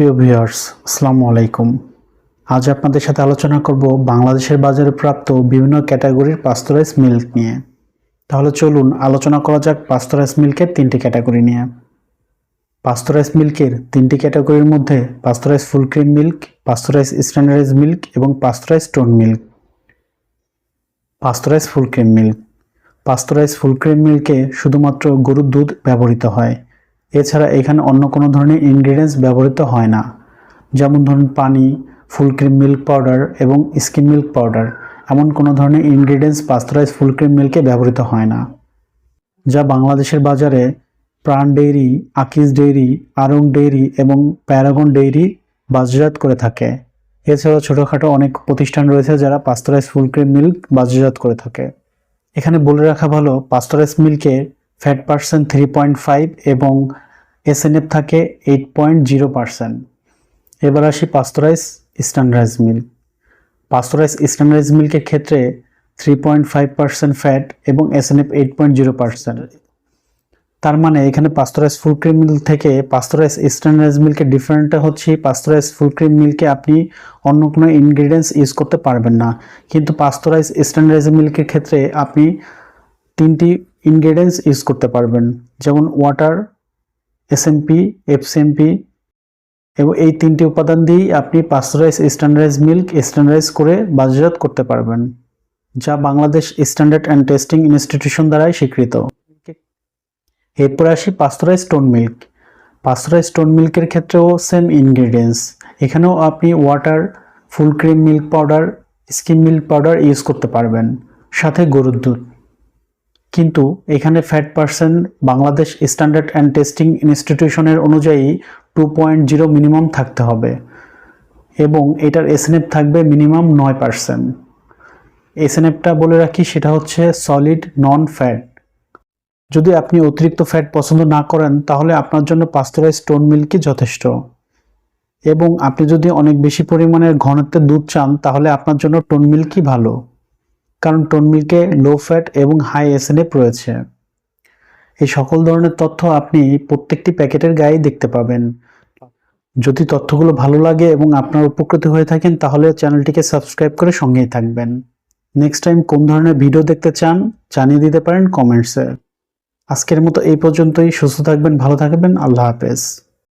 প্রিয় ভিউয়ার্স, আসসালামু আলাইকুম। আজ আপনাদের সাথে আলোচনা করব বাংলাদেশের বাজারে প্রাপ্ত বিভিন্ন ক্যাটাগরির পাস্তরাইজ মিল্ক নিয়ে। তাহলে চলুন আলোচনা করা যাক পাস্তরাইজ মিল্কের তিনটি ক্যাটাগরি নিয়ে। পাস্তরাইজ মিল্কের তিনটি ক্যাটাগরির মধ্যে pasteurise full cream milk pasteurise standardise milk এবং pasteurise tone milk pasteurise full cream milk pasteurise full cream মিল্কে শুধুমাত্র গরুর দুধ ব্যবহৃত হয়। এছাড়া এখানে অন্য কোনো ধরনের ইনগ্রিডিয়েন্টস ব্যবহৃত হয় না। যেমন ধরুন পানি ফুল ক্রিম মিল্ক পাউডার এবং স্কিম মিল্ক পাউডার এমন কোনো ধরনের ইনগ্রিডিয়েন্টস পাস্তরাইজ ফুল ক্রিম মিল্কে ব্যবহৃত হয় না। যা বাংলাদেশের বাজারে Pran dairy, Akij dairy, Aarong dairy এবং প্যারাগন ডেইরি বাজারজাত করে থাকে। এছাড়াও ছোটোখাটো অনেক প্রতিষ্ঠান রয়েছে যারা পাস্তরাইজ ফুল ক্রিম মিল্ক বাজারজাত করে থাকে। এখানে বলে রাখা ভালো pasteurise মিল্কে fat percent three point five এবং এসএনএফ থাকে এইট পয়েন্ট জিরো পার্সেন্ট এবার আসি pasteurise standardise milk pasteurise standardise মিল্কের ক্ষেত্রে three point five percent fat এবং SNF eight point zero percent তার মানে এখানে পাস্তরাইজ ফুল ক্রিম মিল্ক থেকে পাস্তরাইজ স্ট্যান্ডার্ডাইজ মিল্কের ডিফারেন্টটা হচ্ছে পাস্তরাইজ ফুল ক্রিম মিল্কে আপনি অন্য কোনো ইনগ্রিডিয়েন্টস ইউজ করতে পারবেন না। কিন্তু পাস্তরাইজ স্ট্যান্ডার্ডাইজ মিল্কের ক্ষেত্রে আপনি তিনটি ইনগ্রিডিয়েন্টস ইউজ করতে পারবেন। যেমন ওয়াটার এসএমপি এফসিএমপি এবং এই তিনটি উপাদান দিয়েই আপনি পাস্তরাইজ স্ট্যান্ডার্ডাইজ মিল্ক স্ট্যান্ডার্ডাইজ করে বাজারজাত করতে পারবেন, যা Bangladesh standard and testing institution দ্বারাই স্বীকৃত। এরপর আসি pasteurise tone milk pasteurise tone মিল্কের ক্ষেত্রেও সেম ইনগ্রিডিয়েন্টস এখানেও আপনি water full cream milk powder skim milk powder use করতে পারবেন। সাথে গরুর দুধ। কিন্তু এখানে fat percent Bangladesh standard and testing ইনস্টিটিউশনের অনুযায়ী টু পয়েন্ট জিরো মিনিমাম থাকতে হবে। এবং এটার এসএনএফ থাকবে মিনিমাম নয় পার্সেন্ট। এসএনএফটা বলে রাখি, সেটা হচ্ছে সলিড নন ফ্যাট যদি আপনি অতিরিক্ত ফ্যাট পছন্দ না করেন, তাহলে আপনার জন্য পাস্তরাইজ টোন মিল্কই যথেষ্ট। এবং আপনি যদি অনেক বেশি পরিমাণের ঘনত্বের দুধ চান, তাহলে আপনার জন্য টোন মিল্কই ভালো। কারণ টোন মিল্কে লো ফ্যাট এবং হাই এসএনএফ রয়েছে এই সকল ধরনের তথ্য আপনি প্রত্যেকটি প্যাকেটের গায়ে দেখতে পাবেন। যদি তথ্যগুলো ভালো লাগে এবং আপনার উপকৃত হয়ে থাকেন, তাহলে চ্যানেলটিকে সাবস্ক্রাইব করে সঙ্গেই থাকবেন। নেক্সট টাইম কোন ধরনের ভিডিও দেখতে চান, জানিয়ে দিতে পারেন কমেন্টসে আজকের মতো এই পর্যন্তই। সুস্থ থাকবেন, ভালো থাকবেন। আল্লাহ হাফেজ।